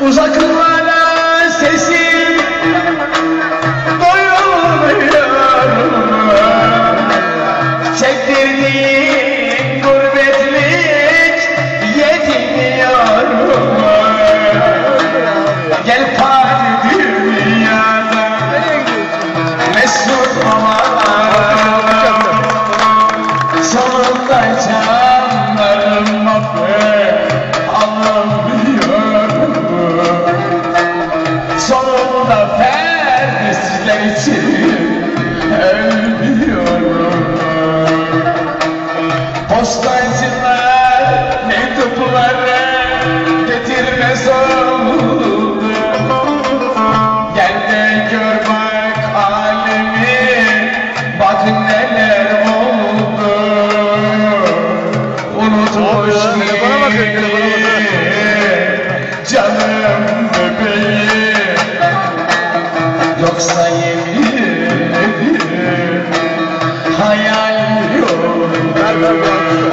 Uzaklara sesim doyuyor. Çektirdiğim time. Telefona bakın. Canım bebeğim. Yoksa yemin hayal yolunda.